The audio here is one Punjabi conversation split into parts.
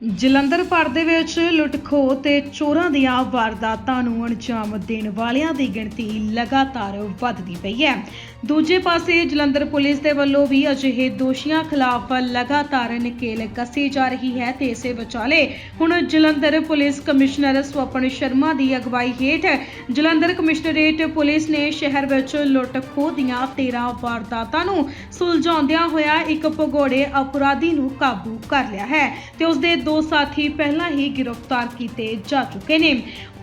ਜਲੰਧਰ ਭਰ ਦੇ ਵਿੱਚ ਲੁੱਟ-ਖੋਹ ਤੇ ਚੋਰਾਂ ਦੀਆਂ ਵਾਰਦਾਤਾਂ ਨੂੰ ਅੰਜਾਮ ਦੇਣ ਵਾਲਿਆਂ ਦੀ ਗਿਣਤੀ ਲਗਾਤਾਰ ਵੱਧਦੀ ਪਈ ਹੈ। ਦੂਜੇ ਪਾਸੇ ਜਲੰਧਰ ਪੁਲਿਸ ਦੇ ਵੱਲੋਂ ਵੀ ਅਜਿਹੇ ਦੋਸ਼ੀਆਂ ਖਿਲਾਫ ਲਗਾਤਾਰ ਨਕੇਲ ਕੱਸੀ ਜਾ ਰਹੀ ਹੈ ਤੇ ਇਸੇ ਵਿਚਾਲੇ ਹੁਣ ਜਲੰਧਰ ਪੁਲਿਸ ਕਮਿਸ਼ਨਰ ਸਵਪਨ ਸ਼ਰਮਾ ਦੀ ਅਗਵਾਈ ਹੇਠ ਜਲੰਧਰ ਕਮਿਸ਼ਨਰੇਟ ਪੁਲਿਸ ਨੇ ਸ਼ਹਿਰ ਵਿੱਚ ਲੁੱਟ-ਖੋਹ ਦੀਆਂ 13 ਵਾਰਦਾਤਾਂ ਨੂੰ ਸੁਲਝਾਉਂਦਿਆਂ ਹੋਇਆ ਇੱਕ ਭਗੌੜੇ ਅਪਰਾਧੀ ਨੂੰ ਕਾਬੂ ਕਰ ਲਿਆ ਹੈ ਤੇ ਉਸ ਦੇ ਦੋ ਸਾਥੀ ਪਹਿਲਾਂ ਹੀ ਗ੍ਰਿਫਤਾਰ ਕੀਤੇ ਜਾ ਚੁੱਕੇ ਨੇ।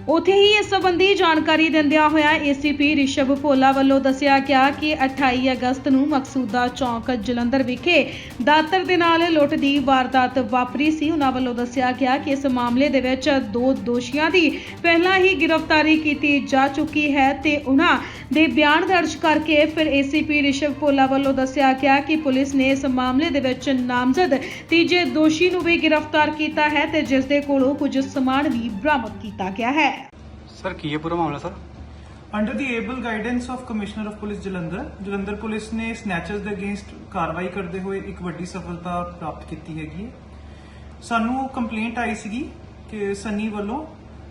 ਉਥੇ ਹੀ ਇਸ ਸੰਬੰਧੀ ਜਾਣਕਾਰੀ ਦਿੰਦਿਆਂ ਹੋਇਆ ਏਸੀਪੀ ਰਿਸ਼ਵ ਭੋਲਾ ਵੱਲੋਂ ਦੱਸਿਆ ਗਿਆ ਕਿ 28 ਅਗਸਤ ਨੂੰ ਮਕਸੂਦਾ ਚੌਂਕ ਜਲੰਧਰ ਵਿਖੇ ਦਾਤਰ ਦੇ ਨਾਲ ਲੁੱਟ ਦੀ ਵਾਰਦਾਤ ਵਾਪਰੀ ਸੀ। ਉਹਨਾਂ ਵੱਲੋਂ ਦੱਸਿਆ ਗਿਆ ਕਿ ਇਸ ਮਾਮਲੇ ਦੇ ਵਿੱਚ ਦੋ ਦੋਸ਼ੀਆਂ ਦੀ ਪਹਿਲਾਂ ਹੀ ਗ੍ਰਿਫਤਾਰੀ ਕੀਤੀ ਜਾ ਚੁੱਕੀ ਹੈ ਤੇ ਉਹਨਾਂ ਦੇ ਬਿਆਨ ਦਰਜ ਕਰਕੇ ਫਿਰ ਏਸੀਪੀ ਰਿਸ਼ਵ ਭੋਲਾ ਵੱਲੋਂ ਦੱਸਿਆ ਗਿਆ ਕਿ ਪੁਲਿਸ ਨੇ ਇਸ ਮਾਮਲੇ ਦੇ ਵਿੱਚ ਨਾਮਜ਼ਦ ਤੀਜੇ ਦੋਸ਼ੀ ਨੂੰ ਵੀ ਗ੍ਰਿਫਤਾਰ ਕੀਤਾ ਹੈ ਤੇ ਜਿਸ ਦੇ ਕੋਲੋਂ ਕੁਝ ਸਮਾਨ ਵੀ ਬਰਾਮਦ ਕੀਤਾ ਗਿਆ ਹੈ। ਸਰ, ਕੀ ਹੈ ਪੂਰਾ ਮਾਮਲਾ, sir? Under the able guidance of commissioner of police Jalandhar Jalandhar police ਨੇ ਸਨੈਚਰਸ ਦੇ ਅਗੇਂਸਟ ਕਾਰਵਾਈ ਕਰਦੇ ਹੋਏ ਇੱਕ ਵੱਡੀ ਸਫਲਤਾ ਪ੍ਰਾਪਤ ਕੀਤੀ ਹੈਗੀ ਹੈ। ਸਾਨੂੰ ਕੰਪਲੇਂਟ ਆਈ ਸੀਗੀ ਕਿ ਸਨੀ ਵੱਲੋਂ,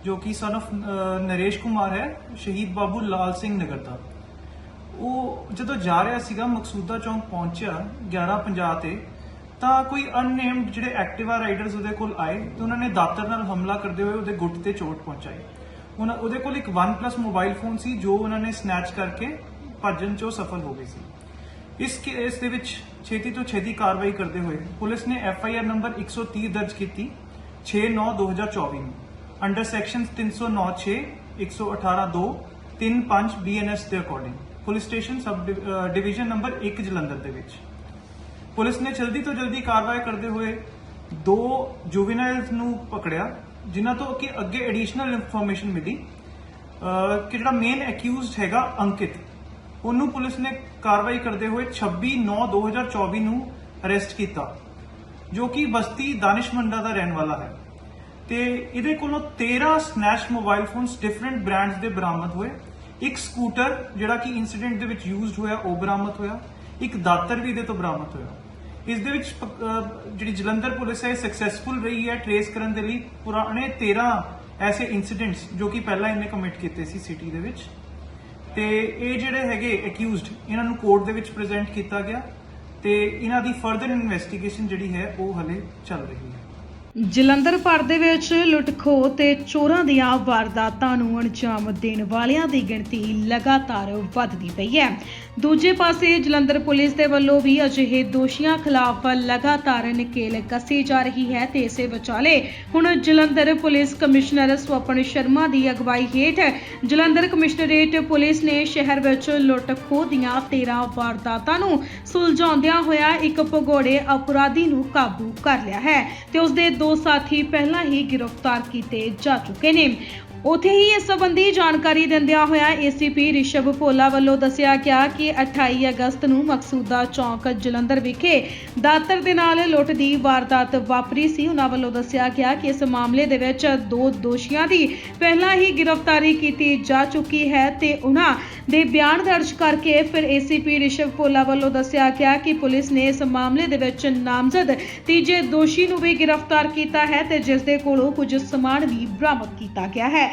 ਜੋ ਕਿ ਸਨ of ਨਰੇਸ਼ ਕੁਮਾਰ ਹੈ, ਸ਼ਹੀਦ ਬਾਬੂ ਲਾਲ ਸਿੰਘ ਨਗਰ ਦਾ। ਉਹ ਜਦੋਂ ਜਾ ਰਿਹਾ ਸੀਗਾ, ਮਕਸੂਦਾ ਚੌਂਕ ਪਹੁੰਚਿਆ 11:50 ਤੇ, ਤਾਂ ਕੋਈ ਅਨਨੇਮਡ ਜਿਹੜੇ ਐਕਟਿਵਾ ਰਾਈਡਰਸ ਉਹਦੇ ਕੋਲ ਆਏ, ਤੇ ਉਹਨਾਂ ਨੇ ਦਾਤਰ ਨਾਲ ਹਮਲਾ ਕਰਦੇ ਹੋਏ ਉਹਦੇ ਗੁੱਟ ਤੇ ਚੋਟ ਪਹੁੰਚਾਈ। ਉਹਨਾਂ ਉਹਦੇ ਕੋਲ ਇੱਕ OnePlus ਮੋਬਾਈਲ ਫੋਨ ਸੀ, ਜੋ ਉਹਨਾਂ ਨੇ ਸਨੈਚ ਕਰਕੇ ਭੱਜਣ 'ਚ ਉਹ ਸਫਲ ਹੋ ਗਏ ਸੀ। ਇਸ ਕੇਸ ਦੇ ਵਿੱਚ ਛੇਤੀ ਤੋਂ ਛੇਤੀ ਕਾਰਵਾਈ ਕਰਦੇ ਹੋਏ ਪੁਲਿਸ ਨੇ ਐਫਆਈਆਰ ਨੰਬਰ 130 ਦਰਜ ਕੀਤੀ 6/9/2024 ਨੂੰ ਅੰਡਰ ਸੈਕਸ਼ਨਸ 309/6 118/2 35 ਬੀਐਨਐਸ ਦੇ according police station sub division number 1 Jalandhar ਦੇ ਵਿੱਚ। ਪੁਲਿਸ ਨੇ ਜਲਦੀ ਤੋਂ ਜਲਦੀ ਕਾਰਵਾਈ ਕਰਦੇ ਹੋਏ ਦੋ ਜੁਵੈਨਾਈਲਸ ਨੂੰ ਪਕੜਿਆ ਜਿਨ੍ਹਾਂ ਤੋਂ ਕਿ ਅੱਗੇ ਐਡੀਸ਼ਨਲ ਇਨਫੋਰਮੇਸ਼ਨ ਮਿਲੀ ਕਿ ਜਿਹੜਾ ਮੇਨ ਅਕਿਊਜ਼ਡ ਹੈਗਾ ਅੰਕਿਤ, ਉਹਨੂੰ ਪੁਲਿਸ ਨੇ ਕਾਰਵਾਈ ਕਰਦੇ ਹੋਏ 26/9/2024 ਨੂੰ ਅਰੈਸਟ ਕੀਤਾ, ਜੋ ਕਿ ਬਸਤੀ ਦਾਨਿਸ਼ ਮੰਡਾ ਦਾ ਰਹਿਣ ਵਾਲਾ ਹੈ। ਤੇ ਇਹਦੇ ਕੋਲੋਂ 13 snatch mobile phones different brands ਦੇ ਬਰਾਮਦ ਹੋਏ। ਇੱਕ ਸਕੂਟਰ ਜਿਹੜਾ ਕਿ ਇਨਸੀਡੈਂਟ ਦੇ ਵਿੱਚ ਯੂਜ਼ਡ ਹੋਇਆ, ਉਹ ਬਰਾਮਦ ਹੋਇਆ। ਇੱਕ ਦਾਤਰ ਵੀ ਇਹਦੇ ਤੋਂ ਬਰਾਮਦ ਹੋਇਆ। ਇਸ ਦੇ ਵਿੱਚ ਜਿਹੜੀ ਜਲੰਧਰ ਪੁਲਿਸ ਹੈ ਸਕਸੈਸਫੁਲ ਰਹੀ ਹੈ ਟਰੇਸ ਕਰਨ ਦੇ ਲਈ। ਪੁਰਾਣੇ 13 ਐਸੇ ਇਨਸੀਡੈਂਟਸ ਜੋ ਕਿ ਪਹਿਲਾਂ ਇਹਨੇ ਕਮਿਟ ਕੀਤੇ ਸੀ ਸਿਟੀ ਦੇ ਵਿੱਚ। ਤੇ ਇਹ ਜਿਹੜੇ ਹੈਗੇ ਅਕਿਊਜ਼ਡ ਇਹਨਾਂ ਨੂੰ ਕੋਰਟ ਦੇ ਵਿੱਚ ਪ੍ਰੈਜ਼ੈਂਟ ਕੀਤਾ ਗਿਆ। ਤੇ ਇਹਨਾਂ ਦੀ ਫਰਦਰ ਇਨਵੈਸਟੀਗੇਸ਼ਨ ਜਿਹੜੀ ਹੈ, ਉਹ ਹਲੇ ਚੱਲ ਰਹੀ ਹੈ। ਜਲੰਧਰ ਭਰ ਦੇ ਵਿੱਚ ਲੁੱਟ-ਖੋਹ ਤੇ ਚੋਰਾਂ ਦੀਆਂ ਵਾਰਦਾਤਾਂ ਨੂੰ ਅੰਜਾਮ ਦੇਣ ਵਾਲਿਆਂ ਦੀ ਗਿਣਤੀ ਲਗਾਤਾਰ ਵੱਧਦੀ ਪਈ ਹੈ। ਦੂਜੇ ਪਾਸੇ ਜਲੰਧਰ ਪੁਲਿਸ ਦੇ ਵੱਲੋਂ ਵੀ ਅਜਿਹੇ ਦੋਸ਼ੀਆਂ ਖਿਲਾਫ ਲਗਾਤਾਰ ਨਕੇਲ ਕੱਸੀ ਜਾ ਰਹੀ ਹੈ ਤੇ ਇਸੇ ਵਿਚਾਲੇ ਹੁਣ ਜਲੰਧਰ ਪੁਲਿਸ ਕਮਿਸ਼ਨਰ ਸਵਪਨ ਸ਼ਰਮਾ ਦੀ ਅਗਵਾਈ ਹੇਠ ਜਲੰਧਰ ਕਮਿਸ਼ਨਰੇਟ ਪੁਲਿਸ ਨੇ ਸ਼ਹਿਰ ਵਿੱਚ ਲੁੱਟ-ਖੋਹ ਦੀਆਂ 13 ਵਾਰਦਾਤਾਂ ਨੂੰ ਸੁਲਝਾਉਂਦਿਆਂ ਹੋਇਆ ਇੱਕ ਭਗੌੜੇ ਅਪਰਾਧੀ ਨੂੰ ਕਾਬੂ ਕਰ ਲਿਆ ਹੈ ਤੇ ਉਸ ਦੇ ਦੋ ਸਾਥੀ ਪਹਿਲਾਂ ਹੀ ਗ੍ਰਿਫਤਾਰ ਕੀਤੇ ਜਾ ਚੁੱਕੇ ਨੇ। ਉਥੇ ਹੀ ਇਸ ਸੰਬੰਧੀ ਜਾਣਕਾਰੀ ਦਿੰਦਿਆਂ ਹੋਇਆ ਏਸੀਪੀ ਰਿਸ਼ਵ ਭੋਲਾ ਵੱਲੋਂ ਦੱਸਿਆ ਗਿਆ ਕਿ 28 ਅਗਸਤ ਨੂੰ ਮਕਸੂਦਾ ਚੌਂਕ ਜਲੰਧਰ ਵਿਖੇ ਦਾਤਰ ਦੇ ਨਾਲ ਲੁੱਟ ਦੀ ਵਾਰਦਾਤ ਵਾਪਰੀ ਸੀ। ਉਹਨਾਂ ਵੱਲੋਂ ਦੱਸਿਆ ਗਿਆ ਕਿ ਇਸ ਮਾਮਲੇ ਦੇ ਵਿੱਚ ਦੋ ਦੋਸ਼ੀਆਂ ਦੀ ਪਹਿਲਾਂ ਹੀ ਗ੍ਰਿਫਤਾਰੀ ਕੀਤੀ ਜਾ ਚੁੱਕੀ ਹੈ ਤੇ ਉਹਨਾਂ ਦੇ ਬਿਆਨ ਦਰਜ ਕਰਕੇ ਫਿਰ ਏਸੀਪੀ ਰਿਸ਼ਵ ਭੋਲਾ ਵੱਲੋਂ ਦੱਸਿਆ ਗਿਆ ਕਿ ਪੁਲਿਸ ਨੇ ਇਸ ਮਾਮਲੇ ਦੇ ਵਿੱਚ ਨਾਮਜ਼ਦ ਤੀਜੇ ਦੋਸ਼ੀ ਨੂੰ ਵੀ ਗ੍ਰਿਫਤਾਰ ਕੀਤਾ ਹੈ ਤੇ ਜਿਸ ਦੇ ਕੋਲੋਂ ਕੁਝ ਸਮਾਨ ਵੀ ਬਰਾਮਦ ਕੀਤਾ ਗਿਆ ਹੈ।